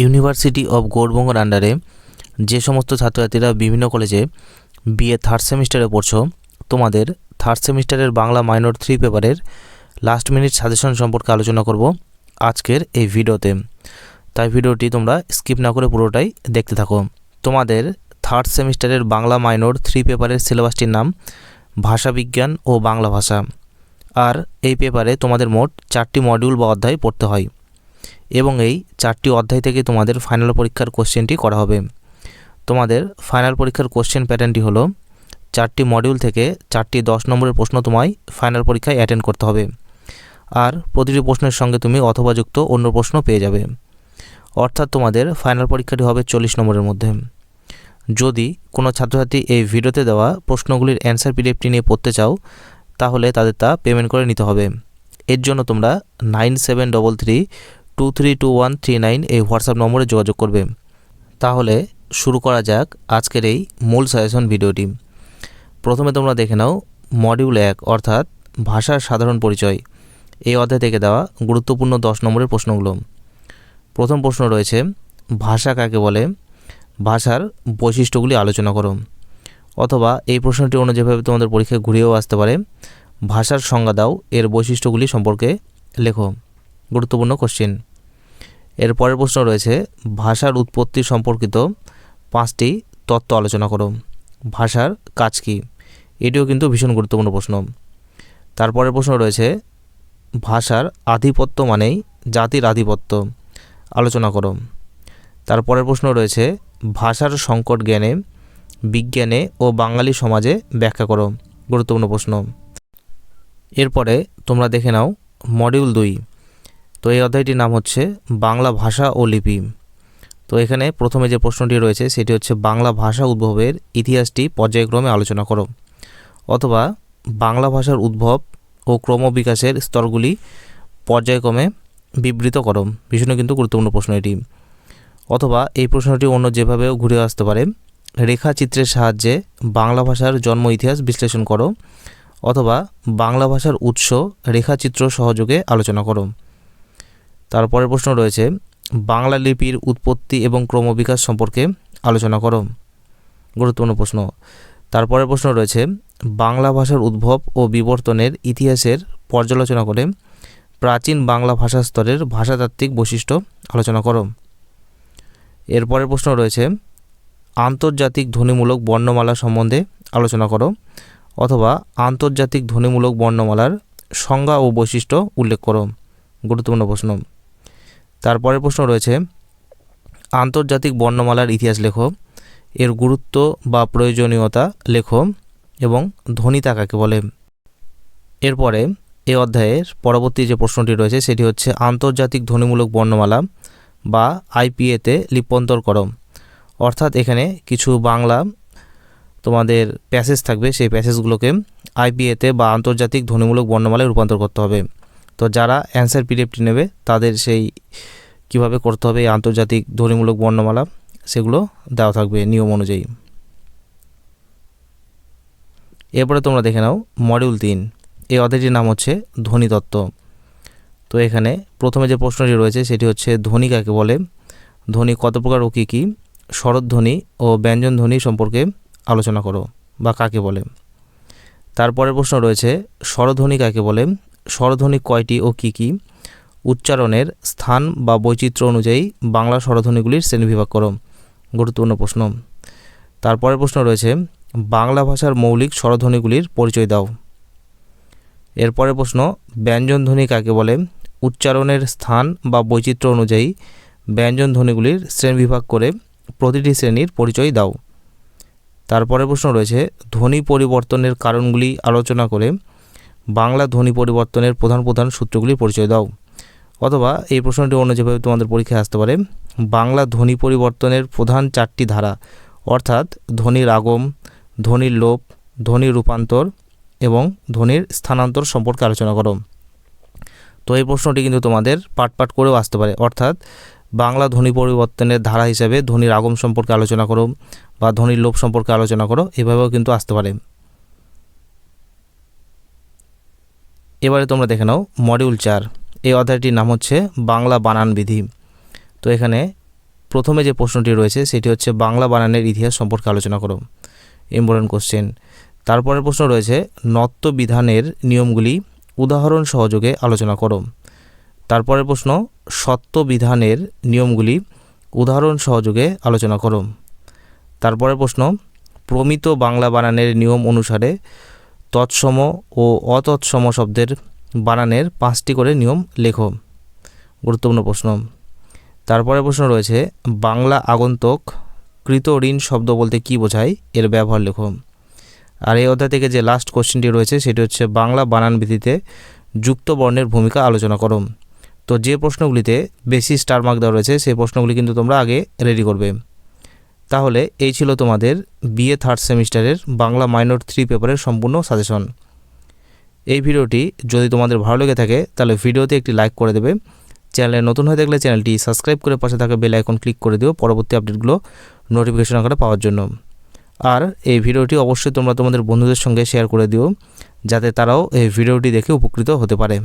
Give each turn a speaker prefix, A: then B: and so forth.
A: University of গৌড়বঙ্গর আন্ডারে যে সমস্ত ছাত্রছাত্রীরা বিভিন্ন কলেজে বিএ থার্ড সেমিস্টারে পড়ছো, তোমাদের থার্ড সেমিস্টারের বাংলা মাইনর থ্রি পেপারের লাস্ট মিনিট সাজেশন সম্পর্কে আলোচনা করব আজকের এই ভিডিওতে। তাই ভিডিওটি তোমরা স্কিপ না করে পুরোটাই দেখতে থাকো। তোমাদের থার্ড সেমিস্টারের বাংলা মাইনর থ্রি পেপারের সিলেবাসটির নাম ভাষাবিজ্ঞান ও বাংলা ভাষা। আর এই পেপারে তোমাদের মোট চারটি মডিউল বা অধ্যায় পড়তে হয়। এবং এই চারটি অধ্যায় থেকে তোমাদের ফাইনাল পরীক্ষার কোশ্চেনটি করা হবে। তোমাদের ফাইনাল পরীক্ষার কোশ্চেন প্যাটার্নটি হলো, চারটি মডিউল থেকে চারটি দশ নম্বরের প্রশ্ন তোমায় ফাইনাল পরীক্ষায় অ্যাটেন্ড করতে হবে। আর প্রতিটি প্রশ্নের সঙ্গে তুমি অথবা যুক্ত অন্য প্রশ্ন পেয়ে যাবে। অর্থাৎ তোমাদের ফাইনাল পরীক্ষাটি হবে চল্লিশ নম্বরের মধ্যে। যদি কোনো ছাত্রছাত্রী এই ভিডিওতে দেওয়া প্রশ্নগুলির অ্যান্সার পিডিএফটি নিয়ে পড়তে চাও, তাহলে তাদের তা পেমেন্ট করে নিতে হবে। এর জন্য তোমরা nine seven double three two three two one three nine এই হোয়াটসঅ্যাপ নম্বরে যোগাযোগ করবে। তাহলে শুরু করা যাক আজকের এই মূল সাজেশন ভিডিওটি। প্রথমে তোমরা দেখে নাও মডিউল এক, অর্থাৎ ভাষার সাধারণ পরিচয়। এই অধ্যায় থেকে দেওয়া গুরুত্বপূর্ণ দশ নম্বরের প্রশ্নগুলো। প্রথম প্রশ্ন রয়েছে, ভাষা কাকে বলে? ভাষার বৈশিষ্ট্যগুলি আলোচনা করো। অথবা এই প্রশ্নটি অন্য যেভাবে তোমাদের পরীক্ষায় ঘুরিয়েও আসতে পারে, ভাষার সংজ্ঞা দাও, এর বৈশিষ্ট্যগুলি সম্পর্কে লেখো। গুরুত্বপূর্ণ কোশ্চেন এর পরের প্রশ্ন রয়েছে, ভাষার উৎপত্তি সম্পর্কিত পাঁচটি তত্ত্ব আলোচনা করো। ভাষার কাজ কী? এটিও কিন্তু ভীষণ গুরুত্বপূর্ণ প্রশ্ন। তারপরের প্রশ্ন রয়েছে, ভাষার আধিপত্য মানেই জাতির আধিপত্য। আলোচনা করো। তারপরের প্রশ্ন রয়েছে, ভাষার সংকট জ্ঞানে, বিজ্ঞানে ও বাঙালি সমাজে ব্যাখ্যা করো। গুরুত্বপূর্ণ প্রশ্ন। এরপরে তোমরা দেখে নাও মডিউল দুই। তো এই অধ্যায়টির নাম হচ্ছে বাংলা ভাষা ও লিপি। তো এখানে প্রথমে যে প্রশ্নটি রয়েছে, সেটি হচ্ছে বাংলা ভাষা উদ্ভবের ইতিহাসটি পর্যায়ক্রমে আলোচনা করো। অথবা বাংলা ভাষার উদ্ভব ও ক্রমবিকাশের স্তরগুলি পর্যায়ক্রমে বিবৃত করো। ভীষণ কিন্তু গুরুত্বপূর্ণ প্রশ্ন এটি। অথবা এই প্রশ্নটি অন্য যেভাবেও ঘুরে আসতে পারে, রেখাচিত্রের সাহায্যে বাংলা ভাষার জন্ম ইতিহাস বিশ্লেষণ করো। অথবা বাংলা ভাষার উৎস, রেখাচিত্র সহযোগে আলোচনা করো। তারপরের প্রশ্ন রয়েছে, বাংলা লিপির উৎপত্তি এবং ক্রমবিকাশ সম্পর্কে আলোচনা করো। গুরুত্বপূর্ণ প্রশ্ন। তারপরের প্রশ্ন রয়েছে, বাংলা ভাষার উদ্ভব ও বিবর্তনের ইতিহাসের পর্যালোচনা করে প্রাচীন বাংলা ভাষা স্তরের ভাষাতাত্ত্বিক বৈশিষ্ট্য আলোচনা করো। এরপরের প্রশ্ন রয়েছে, আন্তর্জাতিক ধ্বনিমূলক বর্ণমালা সম্বন্ধে আলোচনা করো অথবা আন্তর্জাতিক ধ্বনিমূলক বর্ণমালার সংজ্ঞা ও বৈশিষ্ট্য উল্লেখ করো। গুরুত্বপূর্ণ প্রশ্ন। তারপরের প্রশ্ন রয়েছে, আন্তর্জাতিক বর্ণমালার ইতিহাস লেখো, এর গুরুত্ব বা প্রয়োজনীয়তা লেখো এবং ধ্বনিতা কাকে বলে? এরপরে এ অধ্যায়ের পরবর্তী যে প্রশ্নটি রয়েছে, সেটি হচ্ছে, আন্তর্জাতিক ধ্বনিমূলক বর্ণমালা বা আইপিএতে লিপ্যন্তর করো। অর্থাৎ এখানে কিছু বাংলা তোমাদের প্যাসেজ থাকবে, সেই প্যাসেজগুলোকে আইপিএতে বা আন্তর্জাতিক ধ্বনিমূলক বর্ণমালায় রূপান্তর করতে হবে। তো যারা অ্যান্সার পিডিএফটি নেবে, তাদের সেই কীভাবে করতে হবে আন্তর্জাতিক ধ্বনিমূলক বর্ণমালা, সেগুলো দেওয়া থাকবে নিয়ম অনুযায়ী। এরপরে তোমরা দেখে নাও মডিউল তিন। এই অধ্যায়টির নাম হচ্ছে ধ্বনিতত্ত্ব তো এখানে প্রথমে যে প্রশ্নটি রয়েছে, সেটি হচ্ছে ধ্বনি কাকে বলে? ধ্বনি কত প্রকার ও কী কী? স্বরধ্বনি ও ব্যঞ্জন ধ্বনি সম্পর্কে আলোচনা করো বা কাকে বলে। তারপরের প্রশ্ন রয়েছে স্বরধ্বনি কাকে বলে? স্বরধ্বনি কয়টি ও কী কী? উচ্চারণের স্থান বা বৈচিত্র্য অনুযায়ী বাংলা স্বরধ্বনিগুলির শ্রেণীবিভাগ করো। গুরুত্বপূর্ণ প্রশ্ন। তারপরের প্রশ্ন রয়েছে, বাংলা ভাষার মৌলিক স্বরধ্বনিগুলির পরিচয় দাও। এরপরের প্রশ্ন ব্যঞ্জনধ্বনি কাকে বলে? উচ্চারণের স্থান বা বৈচিত্র্য অনুযায়ী ব্যঞ্জনধ্বনিগুলির শ্রেণীবিভাগ করে প্রতিটি শ্রেণির পরিচয় দাও। তারপরের প্রশ্ন রয়েছে, ধ্বনি পরিবর্তনের কারণগুলি আলোচনা করে বাংলা ধ্বনি পরিবর্তনের প্রধান প্রধান সূত্রগুলি পরিচয় দাও। অথবা এই প্রশ্নটি অন্য যেভাবে তোমাদের পরীক্ষায় আসতে পারে, বাংলা ধ্বনি পরিবর্তনের প্রধান চারটি ধারা, অর্থাৎ ধ্বনির আগম, ধ্বনির লোপ, ধ্বনির রূপান্তর এবং ধ্বনির স্থানান্তর সম্পর্কে আলোচনা করো। তো এই প্রশ্নটি কিন্তু তোমাদের পাট পাট করেও আসতে পারে, অর্থাৎ বাংলা ধ্বনি পরিবর্তনের ধারা হিসাবে ধ্বনির আগম সম্পর্কে আলোচনা করো বা ধ্বনির লোপ সম্পর্কে আলোচনা করো, এভাবেও কিন্তু আসতে পারে। এবারে তোমরা দেখে নাও মডিউল চার, এই অধ্যায়টির নাম হচ্ছে বাংলা বানান বিধি। তো এখানে প্রথমে যে প্রশ্নটি রয়েছে, সেটি হচ্ছে বাংলা বানানের ইতিহাস সম্পর্কে আলোচনা করো। ইম্পর্টেন্ট কোশ্চেন তারপরের প্রশ্ন রয়েছে, নত্ব বিধানের নিয়মগুলি উদাহরণ সহযোগে আলোচনা করো। তারপরের প্রশ্ন সত্য বিধানের নিয়মগুলি উদাহরণ সহযোগে আলোচনা করো। তারপরের প্রশ্ন, প্রমিত বাংলা বানানের নিয়ম অনুসারে তৎসম ও অতৎসম শব্দের বানানের পাঁচটি করে নিয়ম লেখো। গুরুত্বপূর্ণ প্রশ্ন। তারপরে প্রশ্ন রয়েছে, বাংলা আগন্তক কৃত ঋণ শব্দ বলতে কী বোঝায়? এর ব্যবহার লেখো। আর এই অধ্যায় থেকে যে লাস্ট কোশ্চেনটি রয়েছে, সেটি হচ্ছে বাংলা বানান ভিত্তিতে যুক্ত বর্ণের ভূমিকা আলোচনা করো। তো যে প্রশ্নগুলিতে বেশি স্টার মার্ক দেওয়া রয়েছে, সেই প্রশ্নগুলি কিন্তু তোমরা আগে রেডি করবে। তাহলে এই ছিল তোমাদের বিএ থার্ড সেমিস্টারের বাংলা মাইনর থ্রি পেপারের সম্পূর্ণ সাজেশন এই ভিডিওটি যদি তোমাদের ভালো লেগে থাকে, তাহলে ভিডিওতে একটি লাইক করে দেবে। চ্যানেলে নতুন হয়ে থাকলে চ্যানেলটি সাবস্ক্রাইব করে পাশে থাকা বেল আইকন ক্লিক করে দিও পরবর্তী আপডেটগুলো নোটিফিকেশন আকারে পাওয়ার জন্য। আর এই ভিডিওটি অবশ্যই তোমরা তোমাদের বন্ধুদের সঙ্গে শেয়ার করে দিও, যাতে তারাও এই ভিডিওটি দেখে উপকৃত হতে পারে।